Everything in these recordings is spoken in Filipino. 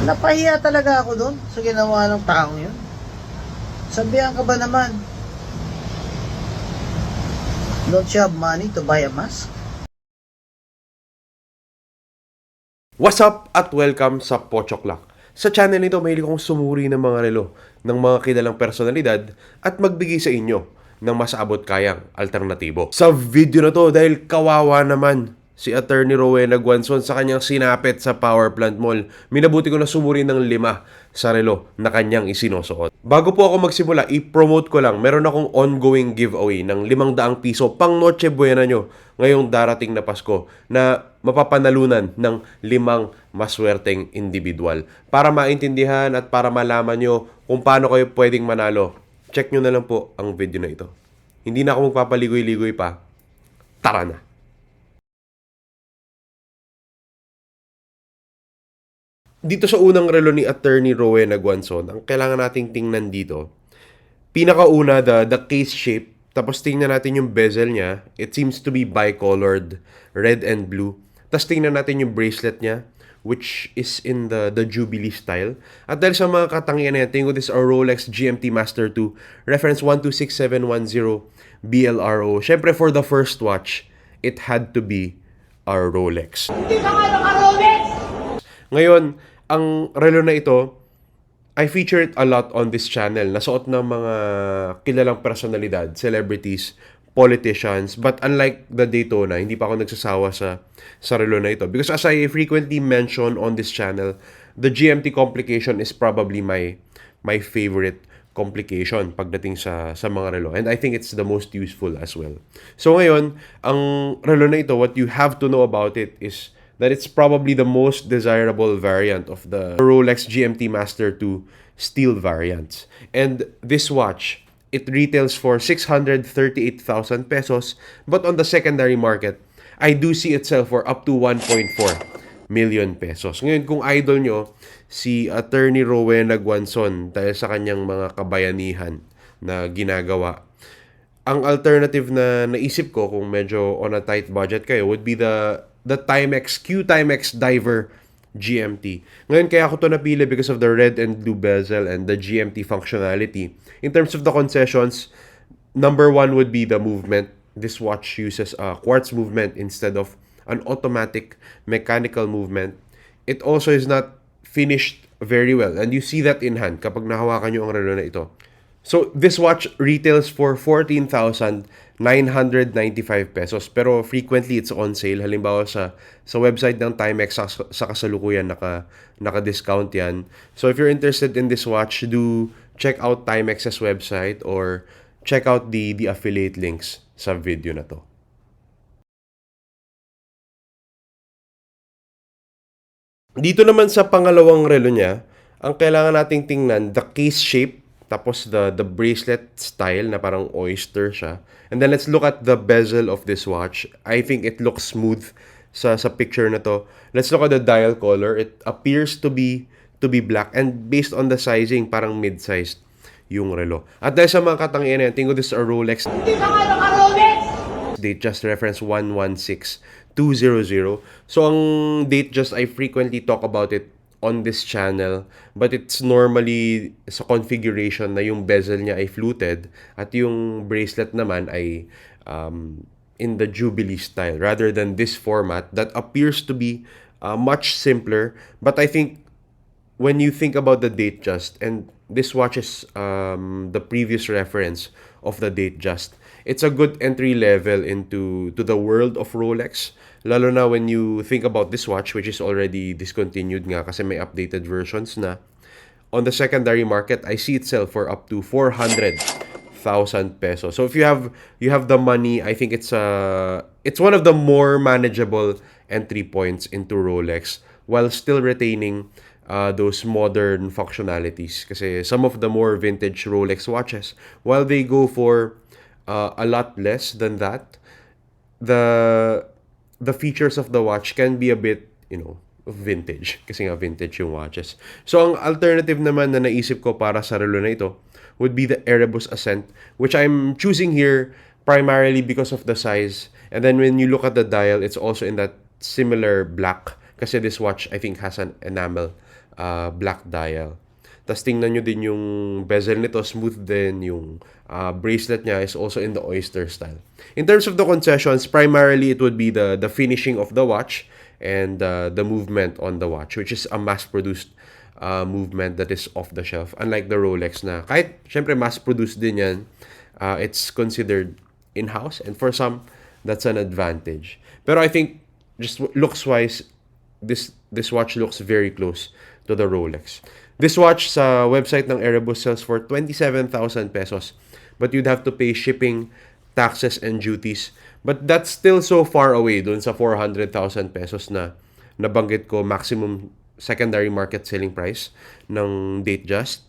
Napahiya talaga ako doon sa ginawa ng taong yun. Sabihan ka ba naman? Don't you have money to buy a mask? What's up at welcome sa Pochok Lang. Sa channel nito, mahilig akong sumuri ng mga relo ng mga kilalang personalidad at magbigay sa inyo ng mas abot kayang alternatibo. Sa video na to, dahil kawawa naman si Attorney Rowena Guanzon sa kanyang sinapit sa power plant mall, minabuti ko na sumuri ng lima sa relo na kanyang isinusuot. Bago po ako magsimula, i-promote ko lang, meron akong ongoing giveaway ng 500 piso pang Noche Buena nyo ngayong darating na Pasko na mapapanalunan ng limang maswerteng individual. Para maintindihan at para malaman nyo kung paano kayo pwedeng manalo, check nyo na lang po ang video na ito. Hindi na ako magpapaligoy-ligoy pa. Tara na! Dito sa unang relo ni Attorney Rowena Guanzon, ang kailangan nating tingnan dito, pinakauna, the, the case shape, tapos tingnan natin yung bezel niya. It seems to be bicolored, red and blue. Tapos tingnan natin yung bracelet niya, which is in the, the Jubilee style. At dahil sa mga katangian na yan, tingin ko this is a Rolex GMT Master 2, reference 126710 BLRO. Siyempre, for the first watch, it had to be our Rolex. Hindi ka nga naka-Rolex! Ngayon, ang relo na ito, I featured a lot on this channel. Nasuot ng mga kilalang personalidad, celebrities, politicians. But unlike the Daytona, hindi pa ako nagsasawa sa, sa relo na ito. Because as I frequently mention on this channel, the GMT complication is probably my my favorite complication pagdating sa sa mga relo and I think it's the most useful as well. So ngayon, ang relo na ito, what you have to know about it is that it's probably the most desirable variant of the Rolex GMT Master 2 steel variants. And this watch, it retails for 638,000 pesos, but on the secondary market, I do see it sell for up to 1.4 million pesos. Ngayon, kung idol nyo, si Attorney Rowena Guanzon, dahil sa kanyang mga kabayanihan na ginagawa, ang alternative na naisip ko kung medyo on a tight budget kayo would be the the Timex Q Timex Diver GMT. Ngayon kaya ako to napili because of the red and blue bezel and the GMT functionality. In terms of the concessions, number one would be the movement. This watch uses a quartz movement instead of an automatic mechanical movement. It also is not finished very well and you see that in hand kapag nahawakan nyo ang relo na ito. So, this watch retails for 14,995 pesos. Pero frequently, it's on sale. Halimbawa sa sa website ng Timex, sa, sa kasalukuyan, naka, naka-discount yan. So, if you're interested in this watch, do check out Timex's website or check out the, the affiliate links sa video na to. Dito naman sa pangalawang relo niya, ang kailangan nating tingnan, the case shape, tapos the, the bracelet style na parang oyster siya. And then let's look at the bezel of this watch. I think it looks smooth sa, sa picture na to. Let's look at the dial color. It appears to be to be black and based on the sizing, parang mid-sized yung relo. At dahil sa mga katangian na tingin ko this is a Rolex Hindi ka nga naka-Rolex! date just reference 116200. So ang date just I frequently talk about it on this channel but it's normally sa configuration na yung bezel niya ay fluted at yung bracelet naman ay um, in the Jubilee style rather than this format that appears to be uh, much simpler. But I think when you think about the date just and this watches um, the previous reference of the date just it's a good entry level into to the world of Rolex. Lalo na when you think about this watch which is already discontinued nga kasi may updated versions na. On the secondary market I see it sell for up to 400,000 pesos. So if you have you have the money I think it's a it's one of the more manageable entry points into Rolex while still retaining uh, those modern functionalities. Kasi some of the more vintage Rolex watches, while they go for uh, a lot less than that, the the features of the watch can be a bit, you know, vintage. Kasi nga vintage yung watches. So, ang alternative naman na naisip ko para sa relo na ito would be the Erebus Ascent, which I'm choosing here primarily because of the size. And then when you look at the dial, it's also in that similar black kasi this watch I think has an enamel uh, black dial. Tapos tingnan nyo din yung bezel nito, smooth din. Yung uh, bracelet niya is also in the oyster style. In terms of the concessions, primarily it would be the, the finishing of the watch and uh, the movement on the watch, which is a mass-produced uh, movement that is off the shelf. Unlike the Rolex na kahit syempre mass-produced din yan, uh, it's considered in-house and for some, that's an advantage. Pero I think just looks-wise, this this watch looks very close to the Rolex. This watch sa website ng Erebus sells for 27,000 pesos. But you'd have to pay shipping, taxes, and duties. But that's still so far away dun sa 400,000 pesos na nabanggit ko maximum secondary market selling price ng Datejust.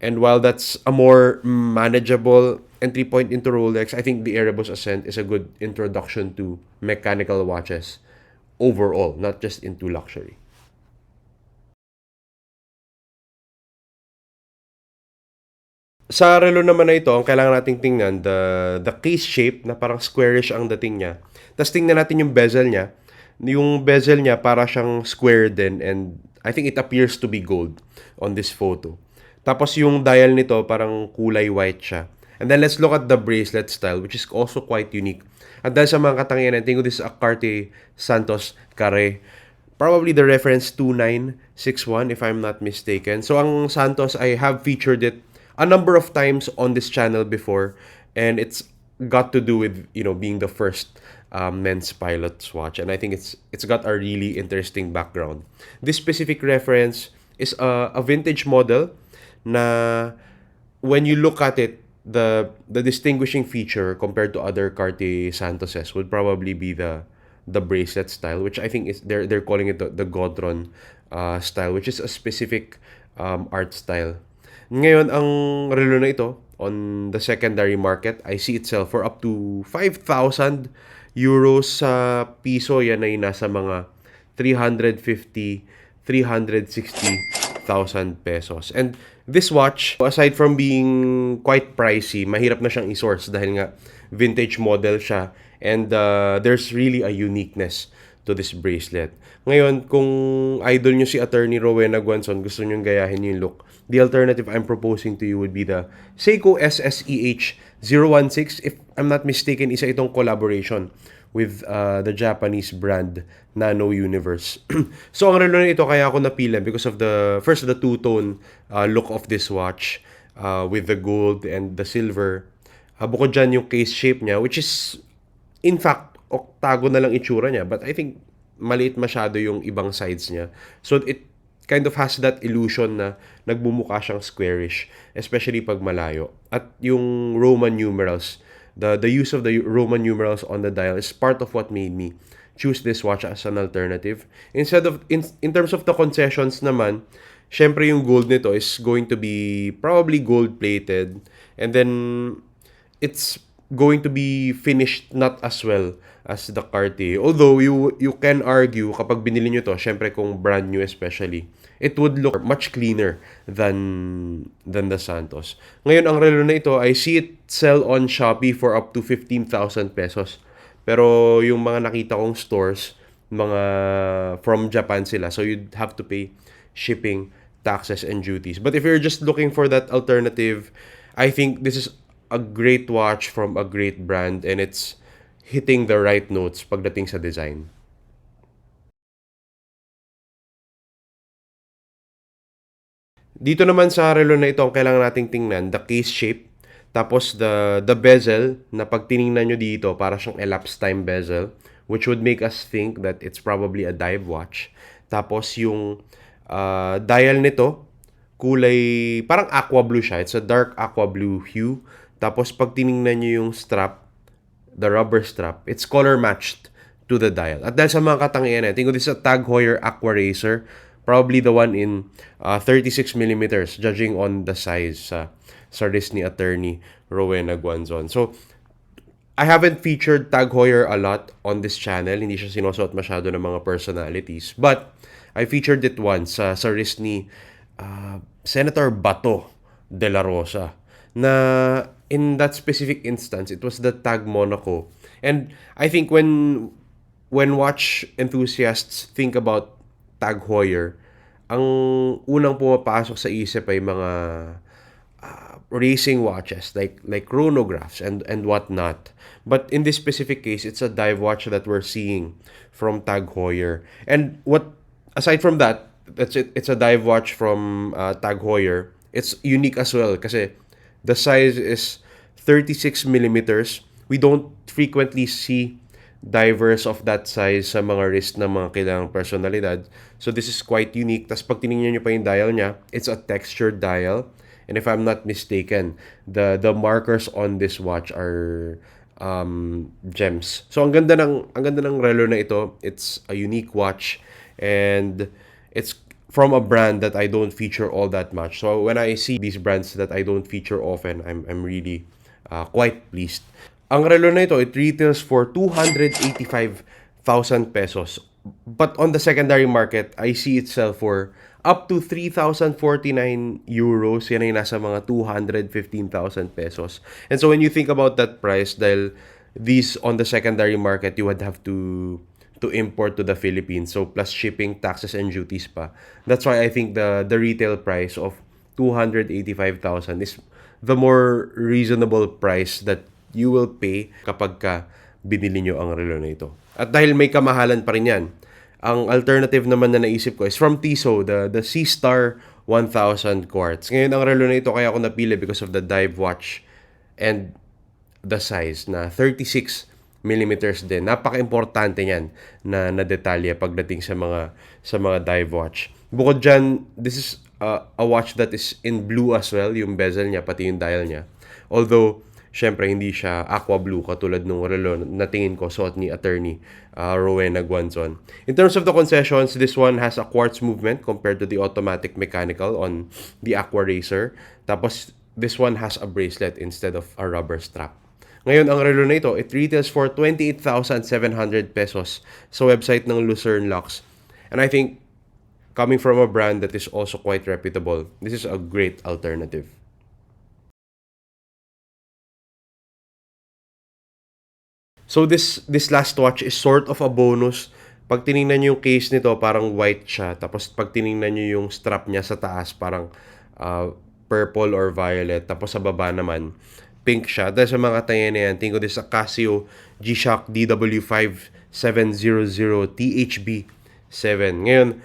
And while that's a more manageable entry point into Rolex, I think the Erebus Ascent is a good introduction to mechanical watches overall, not just into luxury. Sa relo naman na ito, ang kailangan nating tingnan, the, the case shape na parang squarish ang dating niya. Tapos tingnan natin yung bezel niya. Yung bezel niya para siyang square din and I think it appears to be gold on this photo. Tapos yung dial nito parang kulay white siya. And then let's look at the bracelet style which is also quite unique. At dahil sa mga katangian, I think this is a Cartier Santos Carre. Probably the reference 2961 if I'm not mistaken. So ang Santos, I have featured it a number of times on this channel before and it's got to do with you know being the first um, men's pilot's watch and I think it's it's got a really interesting background. This specific reference is a, a vintage model na when you look at it the the distinguishing feature compared to other Cartier Santoses would probably be the the bracelet style which I think is they're they're calling it the, the Godron uh, style which is a specific um, art style ngayon, ang relo na ito, on the secondary market, I see it sell for up to 5,000 euros sa piso. Yan ay nasa mga 350, 360,000 pesos. And this watch, aside from being quite pricey, mahirap na siyang i-source dahil nga vintage model siya. And uh, there's really a uniqueness to this bracelet. Ngayon, kung idol nyo si Attorney Rowena Guanzon, gusto nyo gayahin yung look, the alternative I'm proposing to you would be the Seiko SSEH 016. If I'm not mistaken, isa itong collaboration with uh, the Japanese brand Nano Universe. so, ang relo na ito, kaya ako napila because of the, first, the two-tone uh, look of this watch uh, with the gold and the silver. Uh, bukod dyan yung case shape niya, which is, in fact, octagon na lang itsura niya. But I think maliit masyado yung ibang sides niya. So it kind of has that illusion na nagbumukha siyang squarish, especially pag malayo. At yung Roman numerals, the the use of the Roman numerals on the dial is part of what made me choose this watch as an alternative. Instead of in, in terms of the concessions naman, syempre yung gold nito is going to be probably gold plated and then it's going to be finished not as well as the Cartier. Although you you can argue kapag binili nyo to, syempre kung brand new especially, it would look much cleaner than than the Santos. Ngayon ang relo na ito, I see it sell on Shopee for up to 15,000 pesos. Pero yung mga nakita kong stores, mga from Japan sila. So you'd have to pay shipping, taxes and duties. But if you're just looking for that alternative, I think this is a great watch from a great brand and it's hitting the right notes pagdating sa design. Dito naman sa relo na ito, ang kailangan nating tingnan, the case shape, tapos the, the bezel, na pag tiningnan nyo dito, para siyang elapsed time bezel, which would make us think that it's probably a dive watch. Tapos yung uh, dial nito, kulay, parang aqua blue siya. It's a dark aqua blue hue. Tapos pag tiningnan nyo yung strap, the rubber strap, it's color matched to the dial. At dahil sa mga katangian natin, kung this is a Tag Heuer Aqua Racer, probably the one in uh, 36 millimeters, judging on the size sa sa wrist ni attorney Rowena Guanzon. So, I haven't featured Tag Heuer a lot on this channel. Hindi siya sinusuot masyado ng mga personalities. But, I featured it once sa, sa wrist ni uh, Senator Bato de la Rosa na in that specific instance, it was the Tag Monaco. And I think when when watch enthusiasts think about Tag Heuer, ang unang pumapasok sa isip ay mga uh, racing watches like like chronographs and and whatnot. But in this specific case, it's a dive watch that we're seeing from Tag Heuer. And what aside from that, that's it. It's a dive watch from uh, Tag Heuer. It's unique as well kasi the size is 36 millimeters. We don't frequently see divers of that size sa mga wrist ng mga kilalang personalidad. So this is quite unique. Tapos pag tinignan nyo pa yung dial niya, it's a textured dial. And if I'm not mistaken, the the markers on this watch are um, gems. So ang ganda ng ang ganda ng relo na ito. It's a unique watch and it's from a brand that I don't feature all that much. So when I see these brands that I don't feature often, I'm I'm really uh, quite pleased. Ang relo na ito, it retails for 285,000 pesos. But on the secondary market, I see it sell for up to 3,049 euros. Yan ay nasa mga 215,000 pesos. And so when you think about that price, dahil these on the secondary market, you would have to to import to the Philippines. So plus shipping, taxes, and duties pa. That's why I think the the retail price of 285,000 is the more reasonable price that you will pay kapag ka binili nyo ang relo na ito. At dahil may kamahalan pa rin yan, ang alternative naman na naisip ko is from Tissot, the, the C-Star 1000 quartz. Ngayon, ang relo na ito kaya ako napili because of the dive watch and the size na 36 millimeters din. Napaka-importante niyan na, na detalye pagdating sa mga sa mga dive watch. Bukod dyan, this is uh, a watch that is in blue as well, yung bezel niya, pati yung dial niya. Although, syempre hindi siya aqua blue katulad nung relo na tingin ko suot ni attorney uh, Rowena Guanzon. In terms of the concessions, this one has a quartz movement compared to the automatic mechanical on the Aqua Racer. Tapos this one has a bracelet instead of a rubber strap. Ngayon, ang relo na ito, it retails for 28,700 pesos sa website ng Lucerne Lux. And I think, coming from a brand that is also quite reputable, this is a great alternative. So this this last watch is sort of a bonus. Pag tiningnan niyo yung case nito, parang white siya. Tapos pag tiningnan niyo yung strap niya sa taas, parang uh, purple or violet. Tapos sa baba naman, pink siya. Dahil sa mga tayo na yan, tingin ko din Casio G-Shock DW5700 THB7. Ngayon,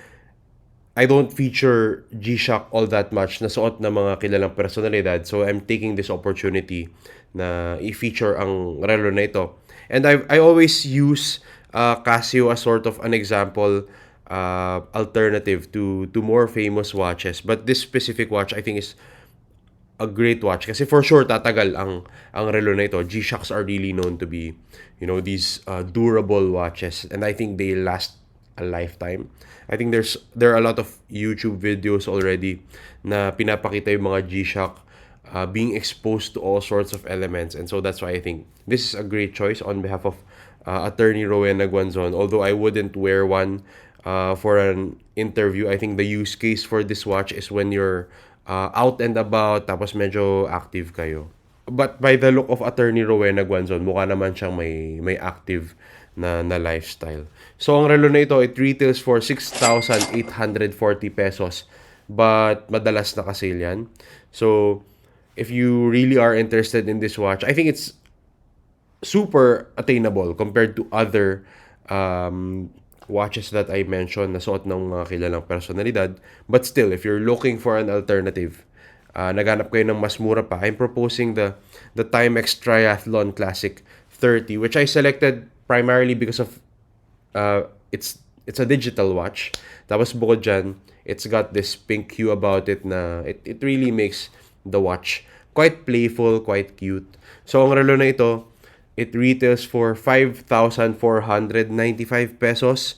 I don't feature G-Shock all that much na suot ng mga kilalang personalidad. So I'm taking this opportunity na i-feature ang relo na ito. And I I always use uh, Casio as sort of an example uh, alternative to to more famous watches. But this specific watch I think is a great watch kasi for sure tatagal ang ang relo na ito. G-Shocks are really known to be, you know, these uh, durable watches and I think they last a lifetime. I think there's there are a lot of YouTube videos already na pinapakita yung mga G-Shock uh, being exposed to all sorts of elements and so that's why I think this is a great choice on behalf of uh, attorney Rowena Guanzon although I wouldn't wear one uh, for an interview I think the use case for this watch is when you're uh, out and about tapos medyo active kayo. But by the look of attorney Rowena Guanzon mukha naman siyang may may active na na lifestyle. So ang relo na ito it retails for 6,840 pesos. But madalas nakasale yan. So if you really are interested in this watch, I think it's super attainable compared to other um, watches that I mentioned na suot ng mga kilalang personalidad. But still, if you're looking for an alternative, uh, naghanap kayo ng mas mura pa, I'm proposing the the Timex Triathlon Classic 30, which I selected primarily because of uh, it's it's a digital watch. Tapos bukod dyan, it's got this pink hue about it na it, it really makes the watch quite playful, quite cute. So ang relo na ito, it retails for 5,495 pesos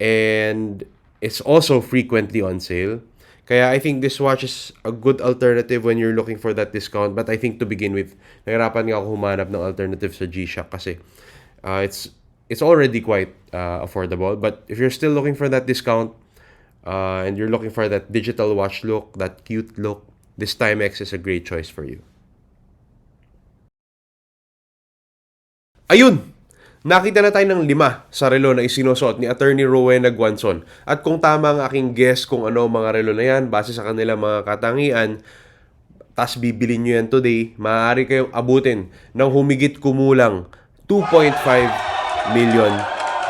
and it's also frequently on sale. Kaya I think this watch is a good alternative when you're looking for that discount. But I think to begin with, nahirapan nga ako humanap ng alternative sa G-Shock kasi uh, it's it's already quite uh, affordable. But if you're still looking for that discount uh, and you're looking for that digital watch look, that cute look, this Timex is a great choice for you. Ayun! Nakita na tayo ng lima sa relo na isinusuot ni Attorney Rowena Guanzon. At kung tama ang aking guess kung ano mga relo na yan, base sa kanilang mga katangian, tas bibili nyo yan today, maaari kayong abutin ng humigit kumulang 2.5 million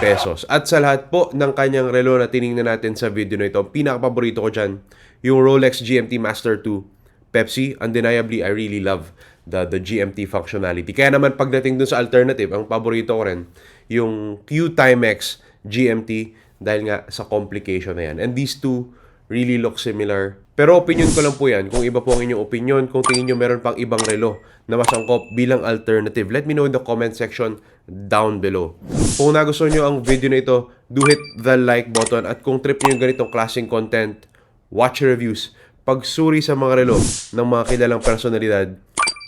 pesos. At sa lahat po ng kanyang relo na tiningnan natin sa video na ito, ang pinaka-paborito ko dyan, yung Rolex GMT Master 2 Pepsi, undeniably, I really love the, the GMT functionality. Kaya naman pagdating dun sa alternative, ang paborito ko rin, yung Q-Timex GMT dahil nga sa complication na yan. And these two really look similar. Pero opinion ko lang po yan. Kung iba po ang inyong opinion, kung tingin nyo meron pang ibang relo na masangkop bilang alternative, let me know in the comment section down below. Kung nagustuhan nyo ang video na ito, do hit the like button. At kung trip nyo yung ganitong klaseng content, watch reviews, pagsuri sa mga relo ng mga kilalang personalidad,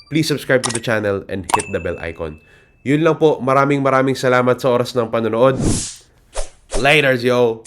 please subscribe to the channel and hit the bell icon. Yun lang po. Maraming maraming salamat sa oras ng panonood. Laters, yo!